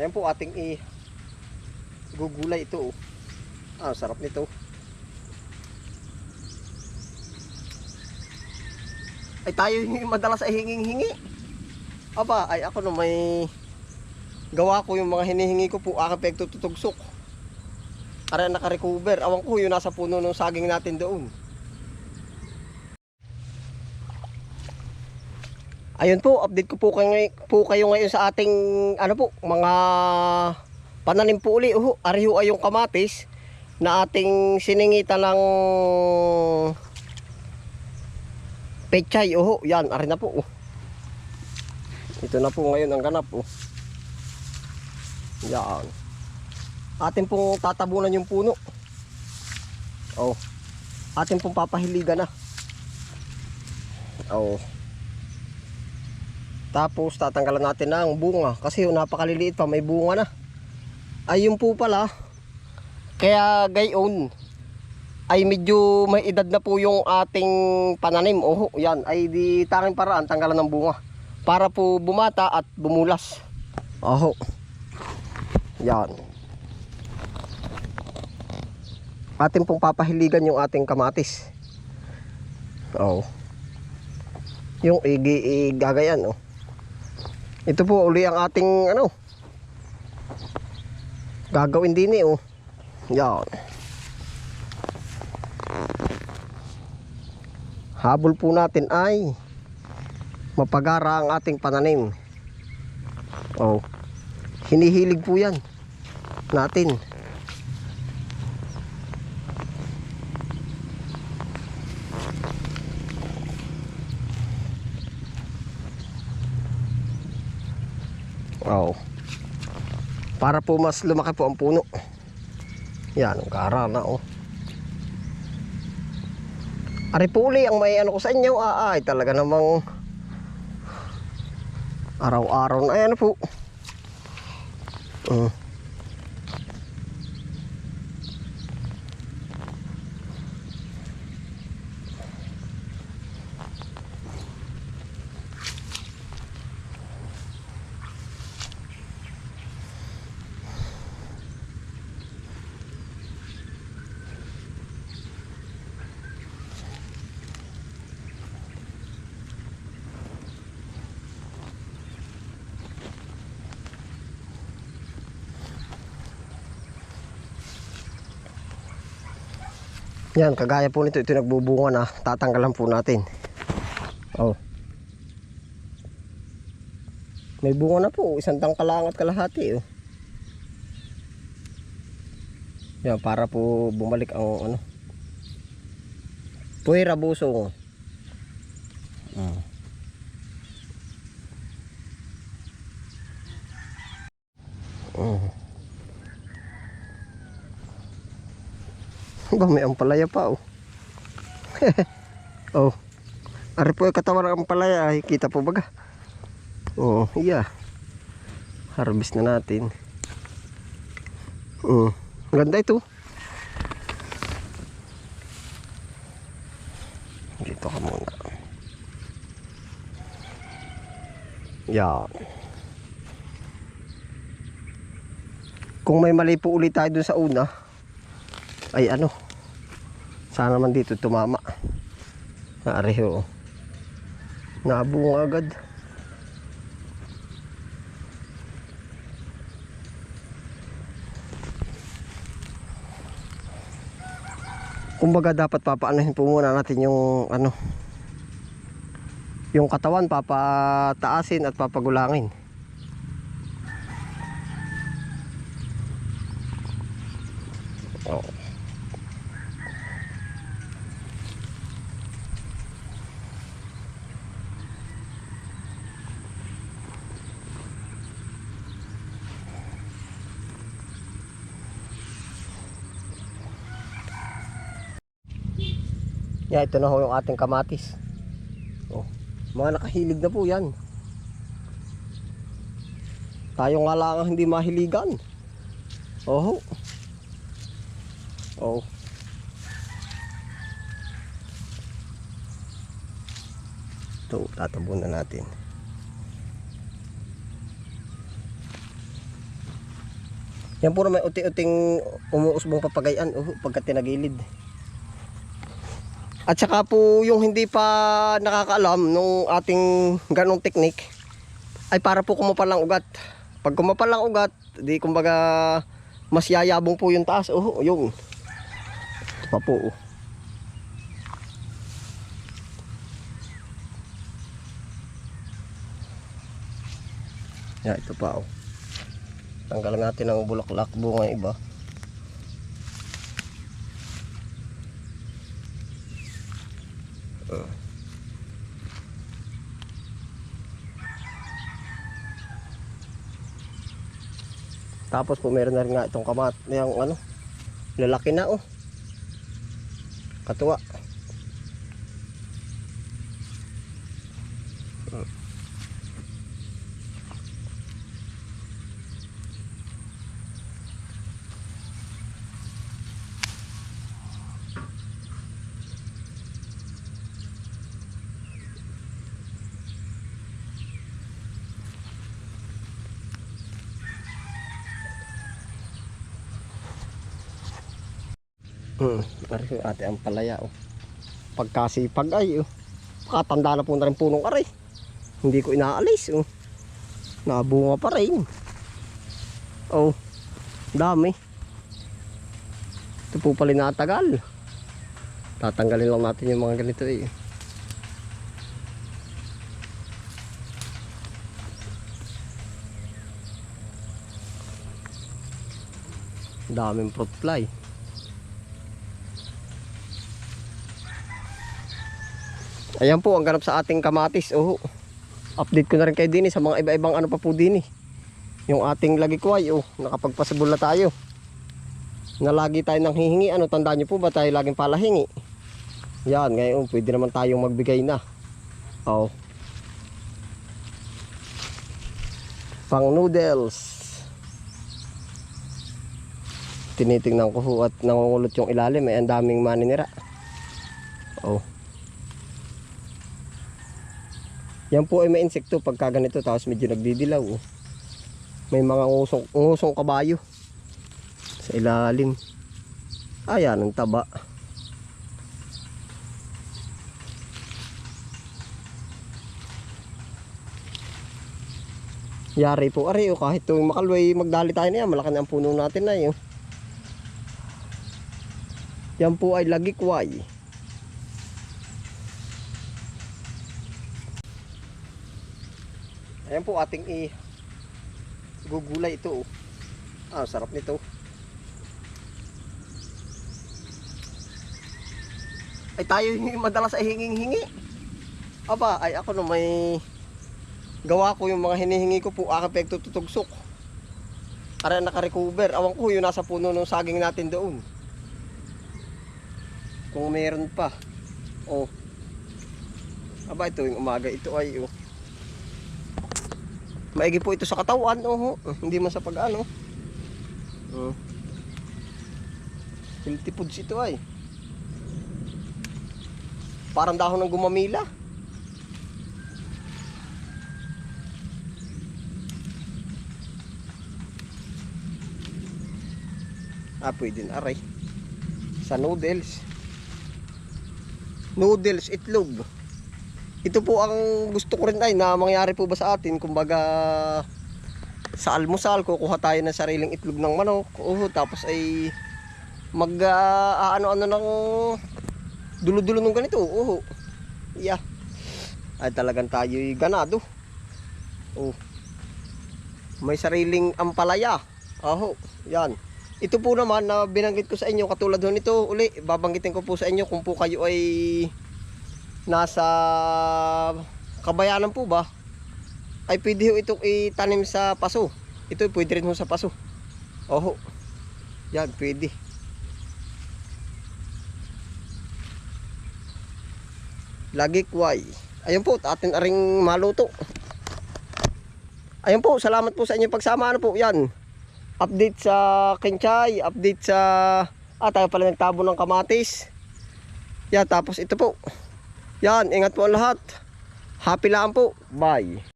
Ayan po ating i gugulay ito. oh. Ah, sarap nito. Ay tayo yung madalas ay hinging-hingi. Aba, ay ako na may gawa ko yung mga hinihingi ko po aking pagtututugsok. Ara naka-recover. Awan ko yung nasa puno ng saging natin doon. Ayun po, update ko po kayo, po kayo ngayon sa ating ano po, mga pananim po uli. Uh, ariho ay yung kamatis na ating siningitan ng pechay. Oh, yan, ari na po. Oh. Ito na po ngayon ang ganap. Oh. Yan. Atin pong tatabunan yung puno. Oh. Atin pong papahiligan na. Oh. Tapos tatanggalan natin ng bunga kasi napakaliliit pa may bunga na. Ayun po pala. Kaya gayon ay medyo may edad na po yung ating pananim. Oh, yan ay di tanging paraan tanggalan ng bunga para po bumata at bumulas. Oh. Yan. Atin pong papahiligan yung ating kamatis. Oh. Yung igi gagayan oh. Ito po uli ang ating ano gagawin din eh oh. Yan. Habol po natin ay mapagara ang ating pananim. Oh. Hinihilig po 'yan natin. Oh. Para po mas lumaki po ang puno. Yan, ang kara na oh. Ari po uli ang may ano ko sa inyo. Ah, ay talaga namang araw-araw na ano po. Uh. Yan, kagaya po nito, ito nagbubunga na, tatanggalan po natin. Oh. May bunga na po, isang tangkalang at kalahati. Oh. Yan, para po bumalik ang ano. Puwera busong. Ba, may ampalaya pa oh. oh. Ari po katawan ng ampalaya. Ay, kita po baga. Oh, iya. Harvest na natin. Oh, ganda ito. Dito ka muna. Yan. Kung may mali po ulit tayo dun sa una, ay ano sana naman dito tumama. Naareho nabunga agad. Kumbaga dapat papaanahin po muna natin yung ano yung katawan papataasin at papagulangin Yeah, ito na ho yung ating kamatis. Oh, mga nakahilig na po yan. Tayo nga lang ang hindi mahiligan. Oh. Oh. Ito, tatabunan natin. Yan na may uti-uting umuusbong papagayan oh, pagka tinagilid. At saka po yung hindi pa nakakaalam nung ating ganong teknik ay para po kumapal ang ugat. Pag kumapal ang ugat, di kumbaga mas yayabong po yung taas. Oh, yung. Pa po. Oh. Yan, ito pa oh. Tanggalan natin ang bulaklak bunga iba. Uh. Tapos po meron na rin nga itong kamat, yung ano, lalaki na oh. Katuwa. Hmm, pare ate ang palaya oh. Pagkasipag ay oh. Pakatanda na po na rin punong aray. Hindi ko inaalis oh. Nabunga pa rin. Oh. Dami. Ito po pala natagal. Tatanggalin lang natin yung mga ganito eh. Daming fruit fly. Ayan po ang ganap sa ating kamatis. Oh. Update ko na rin kayo din eh, sa mga iba-ibang ano pa po din eh. Yung ating lagi kuway, oh, nakapagpasabol na tayo. Na lagi tayo nang hihingi. Ano, tandaan nyo po ba tayo laging palahingi? Yan, ngayon pwede naman tayong magbigay na. Oh. Pang noodles. Tinitingnan ko at nangungulot yung ilalim. Eh, ang daming maninira. Oh. Yan po ay may insekto pagka ganito tapos medyo nagdidilaw. Oh. May mga ngusong, ngusong kabayo sa ilalim. Ayan ang taba. Yari po ari oh, kahit tuwing makalway magdali tayo na yan malaki na ang puno natin na yun. Yan po ay lagikway. Ayan po ating i gugulay ito. oh. Ah, sarap nito. Ay tayo yung madalas ay hinging-hingi. Aba, ay ako no may gawa ko yung mga hinihingi ko po aking pagtututugsok. Para naka-recover. Awan ko yung nasa puno ng saging natin doon. Kung meron pa. Oh. Aba, ito yung umaga. Ito ay oh. Maigi po ito sa katawan, oh. Hindi man sa pag-ano. Oh. Healthy foods ito ay. Parang dahon ng gumamila. Ah, pwede na aray. Sa noodles. Noodles, itlog. Ito po ang gusto ko rin ay na mangyari po ba sa atin? Kumbaga sa almusal kukuha tayo ng sariling itlog ng manok uh, tapos ay mag uh, ano-ano ng dulo-dulo ng ganito uh, yeah. Ay talagang tayo ganado. Oh. May sariling ampalaya. Aho yan. Ito po naman na binanggit ko sa inyo katulad nito uli babanggitin ko po sa inyo kung po kayo ay nasa kabayanan po ba? Ay pwede ho itong itanim sa paso. Ito pwede rin ho sa paso. Oho. Yan pwede. Lagi kway ayun po atin aring maluto. Ayun po salamat po sa inyong pagsama. Ano po yan? Update sa kinchay update sa ah tayo pala nagtabo ng kamatis. Yan tapos ito po yan, ingat po lahat. Happy lang po. Bye.